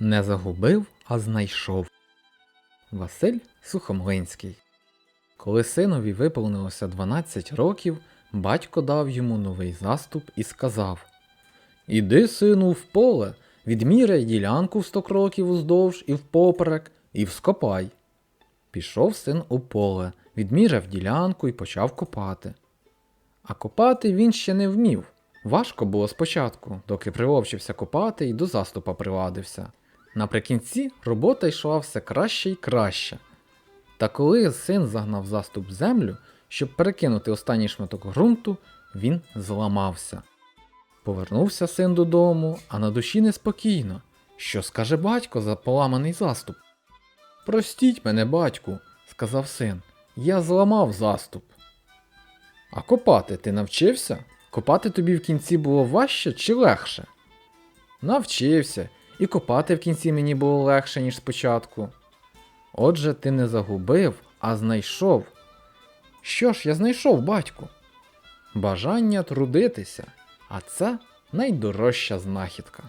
Не загубив, а знайшов. Василь Сухомлинський. Коли синові виповнилося 12 років, батько дав йому новий заступ і сказав: Іди, сину, в поле, відміряй ділянку в сто кроків уздовж і впоперек, і вскопай. Пішов син у поле, відміряв ділянку і почав копати. А копати він ще не вмів. Важко було спочатку, доки приловчився копати і до заступа приладився. Наприкінці робота йшла все краще й краще. Та коли син загнав заступ в землю, щоб перекинути останній шматок ґрунту, він зламався. Повернувся син додому, а на душі неспокійно. Що скаже батько за поламаний заступ? Простіть мене, батьку, сказав син, я зламав заступ. А копати ти навчився? Копати тобі в кінці було важче чи легше? Навчився, і копати в кінці мені було легше, ніж спочатку. Отже, ти не загубив, а знайшов. Що ж я знайшов, батьку? Бажання трудитися, а це найдорожча знахідка.